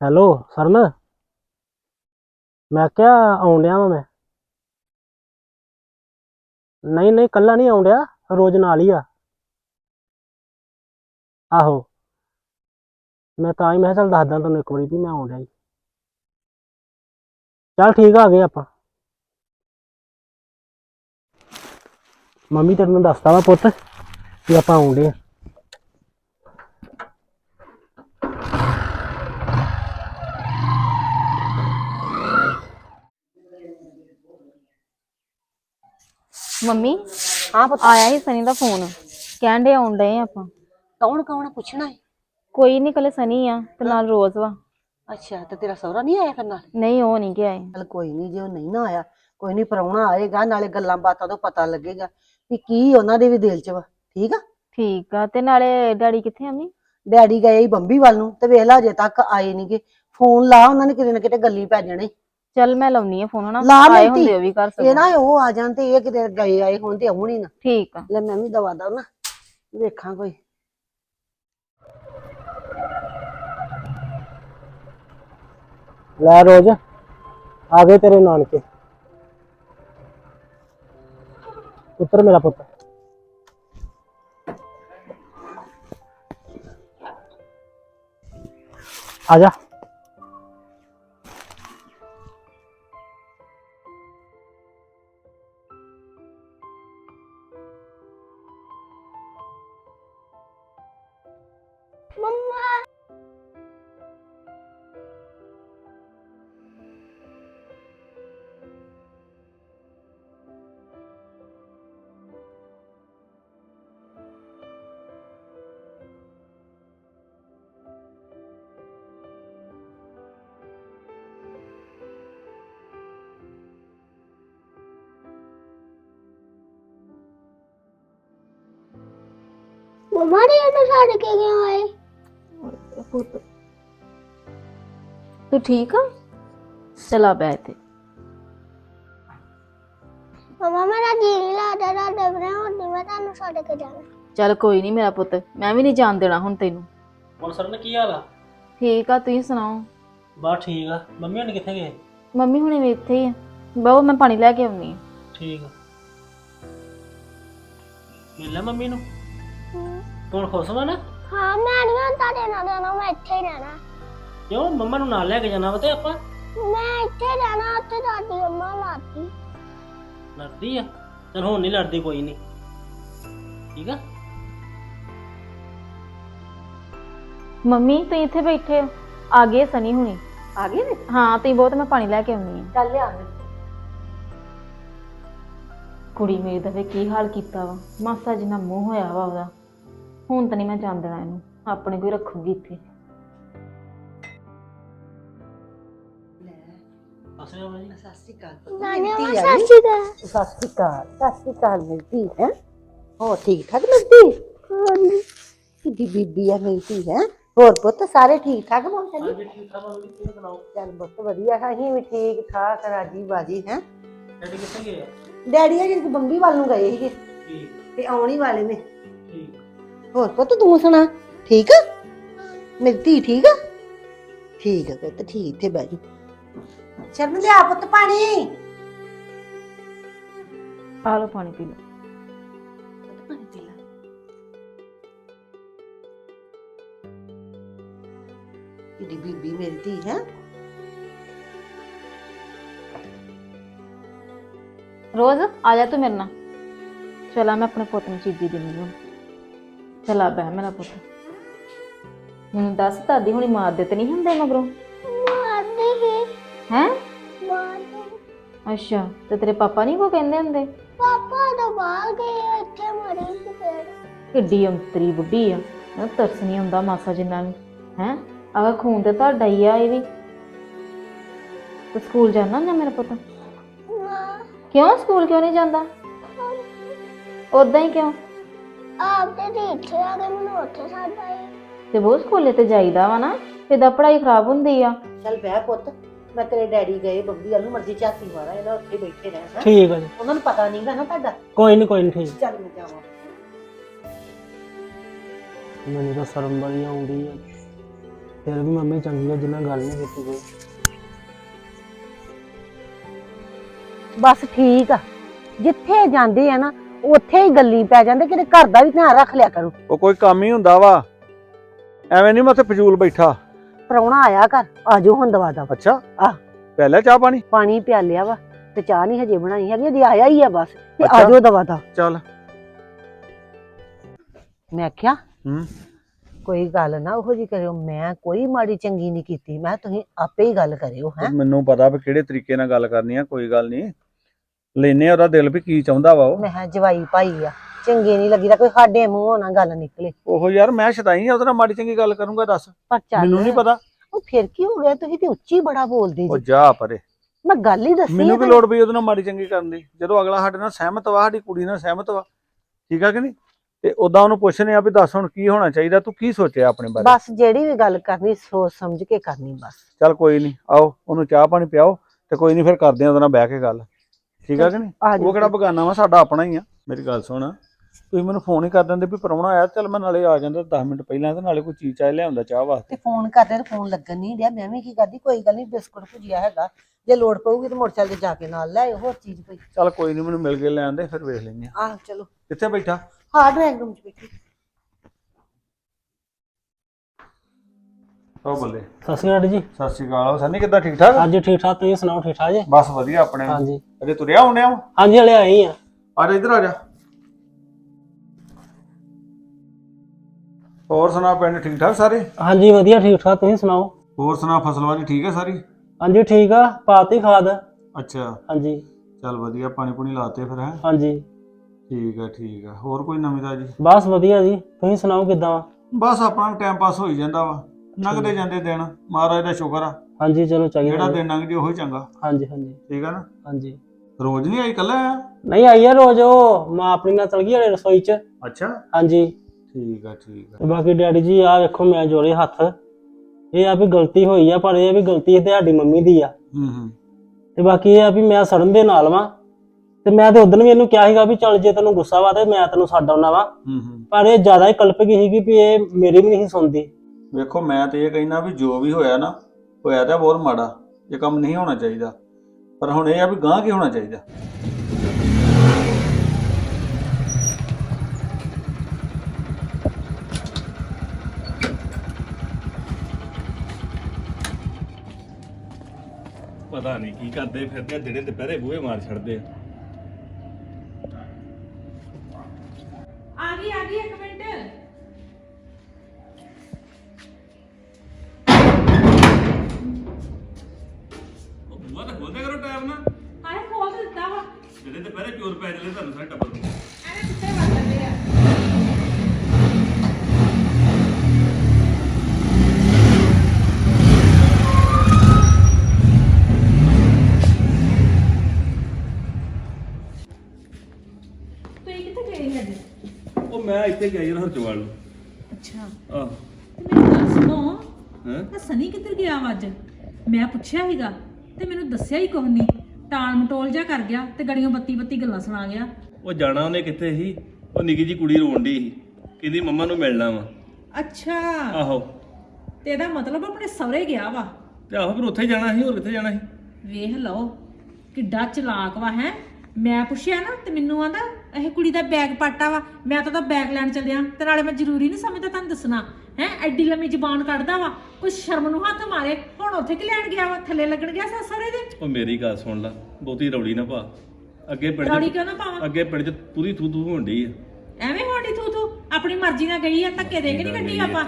ਹੈਲੋ ਸਰਨ ਮੈਂ ਕਿਹਾ ਆਉਣ ਡਿਆ ਵਾਂ ਮੈਂ। ਨਹੀਂ ਨਹੀਂ, ਕੱਲਾ ਨਹੀਂ ਆਉਣ ਡਿਆ, ਰੋਜ਼ ਨਾਲ ਹੀ ਆ। ਆਹੋ। ਮੈਂ ਤਾਂ ਹੀ, ਮੈਂ ਕਿਹਾ ਚੱਲ ਦੱਸਦਾ ਤੁਹਾਨੂੰ ਇੱਕ ਵਾਰੀ ਵੀ ਮੈਂ ਆਉਣ ਡਿਆ ਜੀ ਚੱਲ ਠੀਕ ਆ ਗਏ ਆਪਾਂ। ਮੰਮੀ ਤੈਨੂੰ ਦੱਸਦਾ ਵਾ ਪੁੱਤ ਵੀ ਆਪਾਂ ਆਉਣ ਡਏ ਆ। ਮੰਮੀ ਹਾਂ ਪੁੱਤ। ਆਇਆ ਹੀ ਸਨੀ ਦਾ ਫੋਨ। ਕਹਿਣ ਦੇ ਆਉਣ ਡਏ ਆਪਾਂ। ਕੌਣ ਕੌਣ ਪੁੱਛਣਾ ਹੈ ਕੋਈ ਨਹੀਂ ਕੱਲੇ ਸਨੀ ਆ ਤੇ ਨਾਲ ਰੋਜ਼ ਵਾ। ਅੱਛਾ ਤੇ ਤੇਰਾ ਸਹੁਰਾ ਨਹੀਂ ਆਇਆ ਫਿਰ ਨਾਲ? ਨਹੀਂ ਉਹ ਨਹੀਂ ਗਿਆ ਚੱਲ ਕੋਈ ਨਹੀਂ ਜੇ ਉਹ ਨਹੀਂ ਨਾ ਆਇਆ ਕੋਈ ਨਹੀਂ ਪ੍ਰਾਹੁਣਾ ਆਏਗਾ ਨਾਲੇ ਗੱਲਾਂ ਬਾਤਾਂ ਤੋਂ ਪਤਾ ਲੱਗੇਗਾ ਵੀ ਕੀ ਉਹਨਾਂ ਦੇ ਵੀ ਦਿਲ 'ਚ ਵਾ। ਠੀਕ ਆ? ਠੀਕ ਆ ਤੇ ਨਾਲੇ ਡੈਡੀ ਕਿੱਥੇ ਆ ਮੰਮੀ? ਡੈਡੀ ਗਏ ਸੀ ਬੰਬੀ ਵੱਲ ਨੂੰ ਤੇ ਵੇਖ ਲਾ ਅਜੇ ਤੱਕ ਆਏ ਨਹੀਂਗੇ ਫੋਨ ਲਾ ਉਹਨਾਂ ਨੇ ਕਿਤੇ ਨਾ ਕਿਤੇ ਗੱਲੀ ਪੈ ਜਾਣੇ। ਚੱਲ ਮੈਂ ਲਾਉਣੀ ਆ ਫੋਨ ਹਨਾ? ਲਾ ਆਏ। ਹੁੰਦੇ ਉਹ ਵੀ ਕਰ ਇਹ ਸਕਦੇ ਨਾ ਉਹ ਆ ਜਾਣ ਤੇ ਇਹ ਕਿਤੇ ਗਏ ਆਏ ਹੋਣ ਤੇ ਆਉਣ ਹੀ ਨਾ। ਠੀਕ ਆ। ਲੈ ਮੈਂ ਵੀ ਦਵਾ ਦਵਾਂ ਨਾ। ਵੇਖਾਂ ਕੋਈ। ਲੈ ਰੋਜ਼ ਆ ਗਏ ਤੇਰੇ ਨਾਨਕੇ। ਪੁੱਤਰ ਮੇਰਾ ਪੁੱਤ। ਆ ਜਾ। ਮੰਮਾ ਨੇ ਇਹਨੂੰ ਛੱਡ ਕੇ ਕਿਉਂ ਆਏ ਤੂੰ ਠੀਕ ਆ? ਚਲਾ ਬੈ ਇੱਥੇ। ਮੰਮਾ ਮੇਰਾ ਜੀ ਨਹੀਂ ਲੱਗਦਾ ਤੁਹਾਡੇ ਬਿਨਾਂ ਹੁਣ ਨੀ ਮੈਂ ਤੁਹਾਨੂੰ ਛੱਡ ਕੇ ਜਾਣਾ। ਚੱਲ ਕੋਈ ਨਹੀਂ ਮੇਰਾ ਪੁੱਤ ਮੈਂ ਵੀ ਨਹੀਂ ਜਾਣ ਦੇਣਾ ਹੁਣ ਤੈਨੂੰ। ਹੁਣ ਸਰਨ ਕੀ ਹਾਲ ਆ? ਠੀਕ ਆ ਤੁਸੀਂ ਸੁਣਾਓ? ਬਾ ਠੀਕ ਆ। ਮੰਮੀ ਹੁਣ ਕਿੱਥੇ ਗਏ? ਮੰਮੀ ਹੁਣੇ ਵੀ ਇੱਥੇ ਹੀ ਆ। ਬਹੁ ਮੈਂ ਪਾਣੀ ਲੈ ਕੇ ਆਉਣੀ ਆ। ਠੀਕ ਆ। ਮਿਲ ਲੈ ਮੰਮੀ ਨੂੰ। ਹੁਣ ਖੁਸ਼ ਵਾ ਨਾ? ਹਾਂ ਮੈਂ ਨਹੀਂ ਹੁਣ ਤੁਹਾਡੇ ਨਾਲ ਰਹਿਣਾ ਮੈਂ ਇੱਥੇ ਹੀ ਰਹਿਣਾ। ਕਿਉਂ? ਮੰਮਾ ਨੂੰ ਨਾਲ ਲੈ ਕੇ ਜਾਣਾ ਵਾ ਤੇ ਆਪਾਂ? ਮੈਂ ਇੱਥੇ ਰਹਿਣਾ ਉੱਥੇ ਦਾਦੀ ਅੰਮਾ ਲਾਤੀ। ਲੜਦੀ ਆ? ਚਲ ਹੁਣ ਨਹੀਂ ਲੜਦੀ ਕੋਈ ਨਹੀਂ ਠੀਕ ਆ? ਮੰਮੀ ਤੁਸੀਂ ਇੱਥੇ ਬੈਠੇ ਹੋ। ਆ ਗਏ ਸਨੀ ਹੁਣੀ। ਆ ਗਏ ਨੇ ਹਾਂ ਤੁਸੀਂ ਬਹੁਤ ਮੈਂ ਪਾਣੀ ਲੈ ਕੇ ਆਉਣੀ ਆ ਚੱਲ ਲਿਆ ਮੈਂ। ਕੁੜੀ ਮੇਰੀ ਦਾ ਵੇ ਕੀ ਹਾਲ ਕੀਤਾ ਵਾ? ਮਾਸਾ ਜਿੰਨਾ ਮੂੰਹ ਹੋਇਆ ਵਾ ਉਹਦਾ। ਹੁਣ ਤਾਂ ਨਹੀਂ ਮੈਂ ਜਾਣ ਦੇਣਾ ਇਹਨੂੰ। ਆਪਣੇ ਕੋਈ ਰੱਖੂਗੀ ਇੱਥੇ। ਅਸਲ ਵਿੱਚ ਜੀ ਸਤਿ ਸ਼੍ਰੀ ਅਕਾਲ। ਨਾਨੀ ਧੀ ਮੈਂ ਆ ਗਈ? ਸੱਚੀ ਦਾ ਸਤਿ ਸ਼੍ਰੀ ਅਕਾਲ। ਸਤਿ ਸ਼੍ਰੀ ਅਕਾਲ ਮਿਲਦੀ ਹੈ। ਹੋ ਠੀਕ ਠਾਕ ਮਿਲਦੀ? ਕਿੱਡੀ ਬੀਬੀ ਆ ਮਿਲਦੀ ਹੈ। ਹੋਰ ਪੁੱਤ ਸਾਰੇ ਠੀਕ ਠਾਕ ਮੋਂ ਚੱਲੀ ਹਾਂਜੀ ਠੀਕ ਠਾਕ ਤੁਸੀਂ ਸੁਣਾਓ? ਚੱਲ ਬਹੁਤ ਵਧੀਆ। ਹੈ ਅਸੀਂ ਵੀ ਠੀਕ ਠਾਕ ਰਾਜੀ ਬਾਜੀ ਹੈ। ਡੈਡੀ ਕਿੱਥੇ ਗਏ? ਡੈਡੀ ਆ ਜਿਹੜੇ ਬੰਬੀ ਵੱਲ ਨੂੰ ਗਏ ਸੀਗੇ। ਤੇ ਆਉਣ ਹੀ ਵਾਲੇ ਨੇ। ਹੋਰ ਪੁੱਤ ਤੂੰ ਸੁਣਾ ਠੀਕ ਆ? ਮੇਰੀ ਧੀ ਠੀਕ ਆ? ਠੀਕ ਆ ਪੁੱਤ ਠੀਕ ਇੱਥੇ ਬਹਿ ਜਾ। ਸ਼ਰਨ ਲਿਆ ਪੁੱਤ ਪਾਣੀ। ਆ ਲਓ ਪਾਣੀ ਪੀ ਲਓ। ਪਾਣੀ ਪੀ ਲੈ ਕਿੱਡੀ ਬੀਬੀ ਮੇਰੀ ਧੀ ਹੈ। ਰੋਜ਼ ਆ ਜਾ ਤੂੰ ਮੇਰੇ ਨਾਲ। ਚਲਾ ਮੈਂ ਆਪਣੇ ਪੁੱਤ ਨੂੰ ਚੀਜ਼ੀ ਦਿੰਦੀ ਹਾਂ। ਚਲਾ ਬੈ ਮੇਰਾ ਪੁੱਤ। ਮੈਨੂੰ ਦੱਸ ਦਾਦੀ ਹੁਣੀ ਮਾਰਦੇ ਤੇ ਨਹੀਂ ਹੁੰਦੇ ਮਗਰੋਂ? ਮਾਰਦੀ ਹੀ? ਹੈ ਗਏ ਅੱਛਾ ਤੇ ਤੇਰੇ ਪਾਪਾ ਨਹੀਂ ਕੋ ਕਹਿੰਦੇ ਹੁੰਦੇ? ਪਾਪਾ ਤਾਂ ਬਾਹਰ ਗਏ ਆ, ਇੱਥੇ ਮਰੀ ਸੀ ਫੇਰ। ਕਿੱਡੀ ਅੰਤਰੀ ਬੁੱਢੀ ਆ। ਨਾ ਤਰਸ ਨਹੀਂ ਆਉਂਦਾ ਮਾਸਾ ਜਿੰਨਾ ਵੀ ਹੈ? ਆਹ ਖੂਨ ਤੇ ਤੁਹਾਡਾ ਹੀ ਆ ਇਹ ਵੀ। ਤੇ ਸਕੂਲ ਜਾਣਾ ਨਾ ਮੇਰਾ ਪੁੱਤ? ਨਾ। ਕਿਉਂ ਸਕੂਲ ਕਿਉਂ ਨਹੀਂ ਜਾਂਦਾ? ਉਦਾਂ ਹੀ ਕਿਉਂ? ਆਪ ਤੇ ਇੱਥੇ ਆ ਗਏ ਮੈਨੂੰ ਉੱਥੇ ਛੱਡ ਆਏ ਤੇ ਉਹ ਸਕੂਲੇ ਤੇ ਜਾਈਦਾ ਵਾ ਨਾ ਫਿਰ ਪੜ੍ਹਾਈ ਖਰਾਬ ਹੁੰਦੀ ਆ। ਚੱਲ ਬਹਿ ਪੁੱਤ ਮੈਂ ਤੇਰੇ ਡੈਡੀ ਗਏ ਬੱਬੀ ਵੱਲ ਨੂੰ ਮਰਜ਼ੀ ਝਾਤੀ ਮਾਰਾ ਇਹਨਾਂ ਉੱਥੇ ਬੈਠੇ ਰਹਿ ਹੈਂ। ਠੀਕ ਆ ਜੀ। ਉਹਨਾਂ ਨੂੰ ਪਤਾ ਨਹੀਂਗਾ ਨਾ ਤੁਹਾਡਾ। ਕੋਈ ਨਹੀਂ ਕੋਈ ਨਹੀਂ ਠੀਕ। ਚੱਲ ਮੈਂ ਜਾਵਾਂ। ਮੈਨੂੰ ਤਾਂ ਸ਼ਰਮ ਬੜੀ ਆਉਂਦੀ ਆ। ਫਿਰ ਵੀ ਮੰਮੀ ਚੰਗੀ ਆ ਜਿੰਨਾ ਗੱਲ ਨਹੀਂ ਕੀਤੀ ਕੋਈ। ਬਸ ਠੀਕ ਆ। ਜਿੱਥੇ ਜਾਂਦੇ ਆ ਨਾ ਉੱਥੇ ਹੀ ਗੱਲੀ ਪੈ ਜਾਂਦੇ ਕਿਤੇ ਘਰ ਦਾ ਵੀ ਧਿਆਨ ਰੱਖ ਲਿਆ ਕਰੋ। ਉਹ ਕੋਈ ਕੰਮ ਹੀ ਹੁੰਦਾ ਵਾ। ਐਵੇਂ ਨਹੀਂ ਮੈਂ ਉੱਥੇ ਫਜ਼ੂਲ ਬੈਠਾ। ਪ੍ਰਾਹੁਣਾ ਆਇਆ ਘਰ ਆਜੋ ਹੁਣ ਦਵਾ ਦਾ ਅੱਛਾ। ਆਹ। ਪਹਿਲਾਂ ਚਾਹ ਪਾਣੀ? ਪਾਣੀ ਪਿਆਲਿਆ ਵਾ ਤੇ ਚਾਹ ਨਹੀਂ ਹਜੇ ਬਣਾਈ ਹੈਗੀ ਅਜੇ ਆਇਆ ਹੀ ਆ ਬਸ। ਤੇ ਅੱਛਾ। ਆਜੋ ਦਵਾ ਦਾ ਚੱਲ। ਮੈਂ ਕਿਹਾ ਹੂੰ। ਕੋਈ ਗੱਲ ਨਾ ਉਹੋ ਜੀ ਕਰਿਓ ਮੈਂ ਕੋਈ ਮਾੜੀ ਚੰਗੀ ਨਹੀਂ ਕੀਤੀ ਮੈਂ ਕਿਹਾ ਤੁਸੀਂ ਆਪੇ ਹੀ ਗੱਲ ਕਰਿਓ ਹੈ। ਮੈਨੂੰ ਪਤਾ ਵੀ ਕਿਹੜੇ ਤਰੀਕੇ ਨਾਲ ਗੱਲ ਕਰਨੀ ਆ ਕੋਈ ਗੱਲ ਨਹੀਂ ਲੈਨੇ ਉਹਦਾ ਦਿਲ ਵੀ ਕੀ ਚਾਹੁੰਦਾ ਵਾ ਉਹ। ਮੈਂ ਕਿਹਾ ਜਵਾਈ ਭਾਈ ਆ ਚੰਗੇ ਨਹੀਂ ਲੱਗੀਦਾ ਕੋਈ ਸਾਡੇ ਮੂੰਹੋਂ ਨਾ ਗੱਲ ਨਿਕਲੇ। ਉਹੋ ਯਾਰ ਮੈਂ ਸ਼ਦਾਈ ਆ ਉਹਦੇ ਨਾਲ ਮਾੜੀ ਚੰਗੀ ਗੱਲ ਕਰੂੰਗਾ ਦੱਸ। ਪਰ ਚੱਲ ਮੈਨੂੰ ਨਹੀਂ ਪਤਾ। ਉਹ ਫਿਰ ਕੀ ਹੋ ਗਿਆ ਤੁਸੀਂ ਤੇ ਉੱਚੀ ਬੜਾ ਬੋਲਦੇ ਉਹ ਜੀ ਜਾ ਪਰੇ। ਮੈਂ ਗੱਲ ਹੀ ਦੱਸੀ ਮੈਨੂੰ ਆ ਕੀ ਲੋੜ ਪਈ ਉਹਦੇ ਨਾਲ ਮਾੜੀ ਚੰਗੀ ਕਰਨ ਦੀ? ਜਦੋਂ ਅਗਲਾ ਸਾਡੇ ਨਾਲ ਸਹਿਮਤ ਵਾ ਸਾਡੀ ਕੁੜੀ ਨਾਲ ਸਹਿਮਤ ਵਾ ਠੀਕ ਆ ਕਿ ਨਹੀਂ? ਤੇ ਉਦਾਂ ਉਹਨੂੰ ਪੁੱਛਨੇ ਆ ਵੀ ਦੱਸ ਹੁਣ ਕੀ ਹੋਣਾ ਚਾਹੀਦਾ ਤੂੰ ਕੀ ਸੋਚਿਆ ਆਪਣੇ ਬਾਰੇ? ਬਸ ਜਿਹੜੀ ਵੀ ਗੱਲ ਕਰਨੀ ਸੋਚ ਸਮਝ ਕੇ ਕਰਨੀ ਬਸ। ਚੱਲ ਕੋਈ ਨਹੀਂ ਆਓ ਉਹਨੂੰ ਚਾਹ ਪਾਣੀ ਪਿਆਓ ਤੇ ਕੋਈ ਨਹੀਂ ਫਿਰ ਕਰਦੇ ਆ ਉਹਦੇ ਨਾਲ ਬਹਿ ਕੇ ਗੱਲ। ਠੀਕ ਆ ਕਿ ਨਹੀਂ? ਉਹ ਕਿਹੜਾ ਬਗਾਨਾ ਵਾ ਸਾਡਾ ਆਪਣਾ ਹੀ ਆ। ਮੇਰੀ ਗੱਲ ਸੁਣ। ਤੁਸੀਂ ਮੈਨੂੰ ਫੋਨ ਹੀ ਕਰ ਦਿੰਦੇ ਵੀ ਪ੍ਰਾਹੁਣਾ ਆਇਆ ਚੱਲ ਮੈਂ ਨਾਲੇ ਆ ਜਾਂਦਾ 10 ਮਿੰਟ ਪਹਿਲਾਂ ਤੇ ਨਾਲੇ ਕੋਈ ਚੀਜ਼ ਚਾਹ ਲਿਆਉਂਦਾ ਚਾਹ ਵਾਸਤੇ। ਤੇ ਫੋਨ ਕਰਦੇ ਤੇ ਫੋਨ ਲੱਗਣ ਨਹੀਂ ਡਿਆ। ਮੈਂ ਵੀ ਕੀ ਕਰਦੀ ਕੋਈ ਗੱਲ ਨਹੀਂ ਬਿਸਕੁਟ ਭੁਜਿਆ ਹੈਗਾ। ਜੇ ਲੋੜ ਪਊਗੀ ਤੇ ਮੋਟਰਸਾਈਕਲ ਤੇ ਜਾ ਕੇ ਨਾਲ ਲੈ ਆਇਓ ਹੋਰ ਚੀਜ਼ ਕੋਈ। ਚੱਲ ਕੋਈ ਨਹੀਂ ਮੈਨੂੰ ਮਿਲ ਕੇ ਲੈ ਆਂਦੇ ਫਿਰ ਵੇਖ ਲੈਂਦੇ ਆ। ਆਹ ਚਲੋ। ਕਿੱਥੇ ਬੈਠਾ? ਹਾਂ ਡਰਾਇੰਗ ਰੂਮ ਚ ਬੈਠੀ। ਉਹ ਬੱਲੇ। ਸਤਿ ਸ਼੍ਰੀ ਅਕਾਲ ਜੀ। ਸਤਿ ਸ਼੍ਰੀ ਅਕਾਲ। ਸੰਨੀ ਕਿੱਦਾਂ ਠੀਕ ਠਾਕ? ਹਾਂਜੀ ਠੀਕ ਠਾਕ। ਤੁਸੀਂ ਸੁਣਾਓ ਠੀਕ ਠਾਕ ਜੀ? ਬਸ ਵਧੀਆ ਆਪਣੇ। ਹਾਂਜੀ। ਅਜੇ ਤੁਰਿਆ ਹੁੰਨੇ ਆ ਹਾਂਜੀ ਹਲੇ ਆਏ ਆ। ਆ ਜਾ ਇੱਧਰ ਆ ਜਾ। ਹੋਰ ਸੁਣਾ ਪਿੰਡ ਠੀਕ ਠਾਕ ਸਾਰੇ? ਹਾਂਜੀ ਵਧੀਆ ਠੀਕ ਠਾਕ। ਤੁਸੀਂ ਸੁਣਾਓ? ਹੋਰ ਸੁਣਾ ਫਸਲਵਾੜੀ ਠੀਕ ਹੈ ਸਾਰੀ? ਹਾਂਜੀ ਠੀਕ ਆ। ਪਾਤੀ ਖਾਦ। ਅੱਛਾ। ਹਾਂਜੀ। ਚੱਲ ਵਧੀਆ ਪਾਣੀ ਪੂਣੀ ਲਾਤੇ ਫਿਰ ਹੈ? ਹਾਂਜੀ। ਠੀਕ ਹੈ ਠੀਕ ਹੈ ਹੋਰ ਕੋਈ ਨਵੀਂ ਤਾਜੀ? ਬਸ ਵਧੀਆ ਜੀ। ਤੁਸੀਂ ਸੁਣਾਓ ਕਿੱਦਾਂ ਵਾ? ਬਸ ਆਪਣਾ ਟਾਈਮ ਪਾਸ ਹੋਈ ਜਾਂਦਾ ਵਾ। ਲੰਘਦੇ ਜਾਂਦੇ ਦਿਨ ਮਹਾਰਾਜ ਦਾ ਸ਼ੁਕਰ ਆ। ਹਾਂਜੀ ਚਲੋ ਜਿਹੜਾ। ਦਿਨ ਲੰਘ ਜੇ ਉਹੀ ਚੰਗਾ। ਹਾਂਜੀ ਹਾਂਜੀ। ਠੀਕ ਆ ਨਾ? ਹਾਂਜੀ। ਰੋਜ਼ ਨਹੀਂ ਆਈ ਕੱਲਾ ਆ ਨਹੀਂ ਆਈ ਆ ਰੋਜ਼ ਉਹ ਮਾਂ ਆਪਣੀ ਨਾਲ ਚਲ ਗਈ ਹਲੇ ਰਸੋਈ 'ਚ। ਅੱਛਾ। ਹਾਂਜੀ। ਠੀਕ ਆ ਠੀਕ ਆ। ਤੇ ਬਾਕੀ ਡੈਡੀ ਜੀ ਆ ਵੇਖੋ ਮੈਂ ਜੋੜੇ ਹੱਥ। ਇਹ ਆ ਵੀ ਗਲਤੀ ਹੋਈ ਆ ਪਰ ਇਹ ਆ ਵੀ ਗਲਤੀ ਤੁਹਾਡੀ ਮੰਮੀ ਦੀ ਆ। ਹੂੰ ਹੂੰ। ਤੇ ਬਾਕੀ ਇਹ ਆ ਵੀ ਮੈਂ ਸੜਨ ਦੇ ਨਾਲ ਵਾਂ। ਤੇ ਮੈਂ ਤੇ ਉਦੋਂ ਵੀ ਇਹਨੂੰ ਕਿਹਾ ਸੀਗਾ ਵੀ ਚੱਲ ਜੇ ਤੈਨੂੰ ਗੁੱਸਾ ਵਾ ਤੇ ਮੈਂ ਤੈਨੂੰ ਛੱਡ ਆਉਣਾ ਵਾ। ਹੂੰ ਹੂੰ। ਪਰ ਇਹ ਜ਼ਿਆਦਾ ਹੀ ਕਲਪ ਗਈ ਸੀਗੀ ਵੀ ਇਹ ਮੇਰੀ ਵੀ ਨਹੀਂ ਸੁਣਦੀ। ਵੇਖੋ ਮੈਂ ਤੇ ਇਹ ਕਹਿਣਾ ਵੀ ਜੋ ਵੀ ਹੋਇਆ ਨਾ ਹੋਇਆ ਤਾਂ ਬਹੁਤ ਮਾੜਾ ਇਹ ਕੰਮ ਨਹੀਂ ਹੋਣਾ ਚਾਹੀਦਾ। ਪਰ ਹੁਣ ਇਹ ਆ ਵੀ ਗਾਂ ਕੀ ਹੋਣਾ ਚਾਹੀਦਾ। ਪਤਾ ਨਹੀਂ ਕੀ ਕਰਦੇ ਫਿਰਦੇ ਆ, ਦਿਨੇ ਦੁਪਹਿਰੇ ਬੂਹੇ ਮਾਰ ਛੱਡਦੇ ਆ। ਇੱਥੇ ਗਿਆ ਯਾਰ ਹਰਜਵਾਲ ਨੂੰ। ਅੱਛਾ। ਆਹ। ਤੇ ਮੈਨੂੰ ਗੱਲ ਸੁਣੋ। ਹੈ? ਆ ਸਨੀ ਕਿੱਧਰ ਗਿਆ ਵਾ ਅੱਜ? ਮੈਂ ਪੁੱਛਿਆ ਸੀਗਾ ਤੇ ਮੈਨੂੰ ਦੱਸਿਆ ਹੀ ਕੁਛ ਨਹੀਂ। ਟਾਲ ਮਟੋਲ ਜਿਹਾ ਕਰ ਗਿਆ ਤੇ ਗੜੀਆਂ ਬੱਤੀ ਬੱਤੀ ਗੱਲਾਂ ਸੁਣਾ ਗਿਆ। ਉਹ ਜਾਣਾ ਉਹਨੇ ਕਿੱਥੇ ਸੀ? ਉਹ ਨਿੱਕੀ ਜੀ ਕੁੜੀ ਰੋਣ ਦੀ ਸੀ। ਕਹਿੰਦੀ ਮੰਮਾ ਨੂੰ ਮਿਲਣਾ ਵਾ। ਅੱਛਾ। ਆਹੋ। ਤੇ ਇਹਦਾ ਮਤਲਬ ਆਪਣੇ ਸਹੁਰੇ ਗਿਆ ਵਾ? ਤੇ ਆਹੋ ਫਿਰ ਉੱਥੇ ਜਾਣਾ ਸੀ ਹੋਰ ਕਿੱਥੇ ਜਾਣਾ ਸੀ? ਵੇਖ ਲਓ ਕਿੱਡਾ ਚਲਾਕ ਵਾ ਹੈ? ਮੈਂ ਪੁੱਛਿਆ ਨਾ ਤੇ ਮੈਨੂੰ ਆਂਦਾ ਇਹ ਕੁੜੀ ਦਾ ਬੈਗ ਪਾਟਾ ਵਾ ਮੈਂ ਤਾਂ ਉਹਦਾ ਬੈਗ ਲੈਣ ਚੱਲਿਆ ਤੇ ਨਾਲੇ ਮੈਂ ਜ਼ਰੂਰੀ ਨਹੀਂ ਸਮਝਦਾ ਤੁਹਾਨੂੰ ਦੱਸਣਾ। ਹੈ ਐਡੀ ਲੰਮੀ ਜ਼ਬਾਨ ਕੱਢਦਾ ਵਾ ਕੋਈ ਸ਼ਰਮ ਨੂੰ ਹੱਥ ਮਾਰੇ ਹੁਣ ਉੱਥੇ ਕਿ ਲੈਣ ਗਿਆ ਵਾ? ਥੱਲੇ ਲੱਗਣ ਗਿਆ ਸੱਸ ਸਹੁਰੇ ਦੇ? ਉਹ ਮੇਰੀ ਗੱਲ ਸੁਣ ਲੈ ਬਹੁਤੀ ਰੌਲੀ ਨਾ ਪਾ। ਅੱਗੇ ਪਿੰਡ ਰੌਲੀ ਕਿਉਂ ਨਾ ਪਾਵਾਂ? ਅੱਗੇ ਪਿੰਡ ਚ ਪੂਰੀ ਥੂ ਥੂ ਹੁੰਦੀ ਆ। ਐਵੇਂ ਹੋਣੀ ਤੂੰ ਤੂੰ ਆਪਣੀ ਮਰਜ਼ੀ ਨਾਲ ਗਈ ਆ ਧੱਕੇ ਦੇ ਕੇ ਨਹੀਂ ਕੱਢੀ ਆਪਾਂ?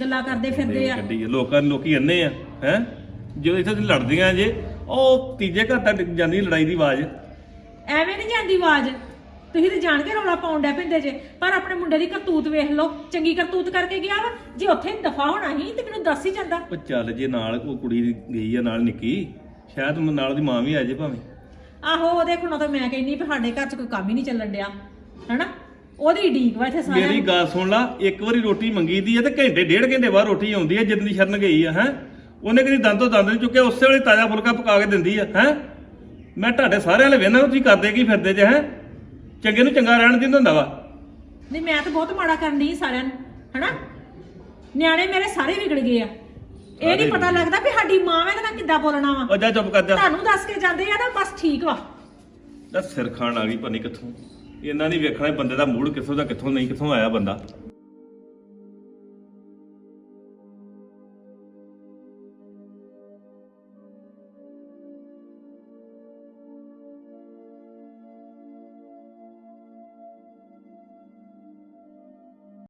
ਗੱਲਾਂ ਕਰਦੇ ਫਿਰਦੇ ਆ। ਗੱਡੀ ਆ। ਲੋਕਾਂ ਲੋਕੀ ਅੰਨੇ ਆ ਹੈ? ਜਦੋਂ ਇੱਥੇ ਤੁਸੀਂ ਲੜਦੀਆਂ ਜੇ ਉਹ ਤੀਜੇ ਘਰ ਤੱਕ ਜਾਂਦੀ ਲੜਾਈ ਦੀ ਆਵਾਜ਼। ਐਵੇਂ ਨਹੀਂ ਜਾਂਦੀ ਆਵਾਜ਼। ਤੁਸੀਂ ਤੇ ਜਾਣ ਕੇ ਰੌਲਾ ਪਾਉਣ ਡੈ ਪੈਂਦੇ ਜੇ ਪਰ ਆਪਣੇ ਮੁੰਡੇ ਦੀ ਕਰਤੂਤ ਵੇਖ ਲਓ ਚੰਗੀ ਕਰਤੂਤ ਕਰਕੇ ਗਿਆ ਵਾ ਜੇ ਉੱਥੇ ਦਫਾ ਹੋਣਾ ਸੀ ਤੇ ਮੈਨੂੰ ਦੱਸ ਹੀ ਜਾਂਦਾ। ਉਹ ਚੱਲ ਜੇ ਨਾਲ ਉਹ ਕੁੜੀ ਗਈ ਆ ਨਾਲ ਨਿੱਕੀ ਸ਼ਾਇਦ ਨਾਲ ਉਹਦੀ ਮਾਂ ਵੀ ਆ ਜਾਏ ਭਾਵੇਂ। ਆਹੋ ਉਹਦੇ ਕੋਲੋਂ ਤਾਂ ਮੈਂ ਕਹਿੰਨੀ ਵੀ ਸਾਡੇ ਘਰ 'ਚ ਕੋਈ ਕੰਮ ਹੀ ਨਹੀਂ ਚੱਲਣ ਡਿਆ ਹਨਾ? ਉਹਦੀ ਢੀਕ ਵਾ ਇੱਥੇ ਸਾਰਿਆਂ ਮੇਰੀ। ਗੱਲ ਸੁਣ ਲਾ ਇੱਕ ਵਾਰੀ ਰੋਟੀ ਮੰਗੀ ਦੀ ਆ ਤੇ ਘੰਟੇ ਡੇਢ ਘੰਟੇ ਬਾਅਦ ਰੋਟੀ ਆਉਂਦੀ ਆ ਜਿੱਦਣ ਦੀ ਸ਼ਰਨ ਗਈ ਆ ਹੈ? ਉਹਨੇ ਕਦੀ ਦੰਦ ਦੰਦ ਨਹੀਂ ਚੁੱਕਿਆ ਉਸੇ ਵੇਲੇ ਤਾਜ਼ਾ ਫੁਲਕਾ ਪਕਾ ਕੇ ਦਿੰਦੀ ਆ ਹੈ? ਮੈਂ ਤੁਹਾਡੇ ਸਾਰਿਆਂ ਵਾਲੇ ਵੇਖਣਾ ਤੁਸੀਂ ਕਰਦੇ ਕੀ ਫਿਰਦੇ ਜੇ ਹੈ? ਚੰਗੇ ਨੂੰ ਚੰਗਾ ਰਹਿਣ ਦਿੰਦਾ ਹੁੰਦਾ ਵਾ। ਨਹੀਂ ਮੈਂ ਤਾਂ ਬਹੁਤ ਮਾੜਾ ਕਰਨ ਡਈ ਸਾਰਿਆਂ ਨੂੰ ਹਨਾ? ਨਿਆਣੇ ਮੇਰੇ ਸਾਰੇ ਵਿਗੜ ਗਏ ਆ। ਇਹ ਨਹੀਂ ਪਤਾ ਲੱਗਦਾ ਵੀ ਸਾਡੀ ਮਾਂ ਵੇ ਨਾਲ ਕਿੱਦਾਂ ਬੋਲਣਾ ਵਾ। ਉਹ ਜਾ ਚੁੱਪ ਕਰ ਜਾ। ਤੁਹਾਨੂੰ ਦੱਸ ਕੇ ਜਾਂਦੇ ਆ ਨਾ ਬਸ ਠੀਕ ਵਾ। ਦਾ ਸਿਰ ਖਾਣ ਆ ਗਈ ਪਤਾ ਕਿੱਥੋਂ। ਇਹਨਾਂ ਨਹੀਂ ਵੇਖਣਾ ਇਹ ਬੰਦੇ ਦਾ ਮੂਡ ਕਿੱਥੋਂ ਦਾ ਕਿੱਥੋਂ ਨਹੀਂ ਕਿੱਥੋਂ ਆਇਆ ਬੰਦਾ।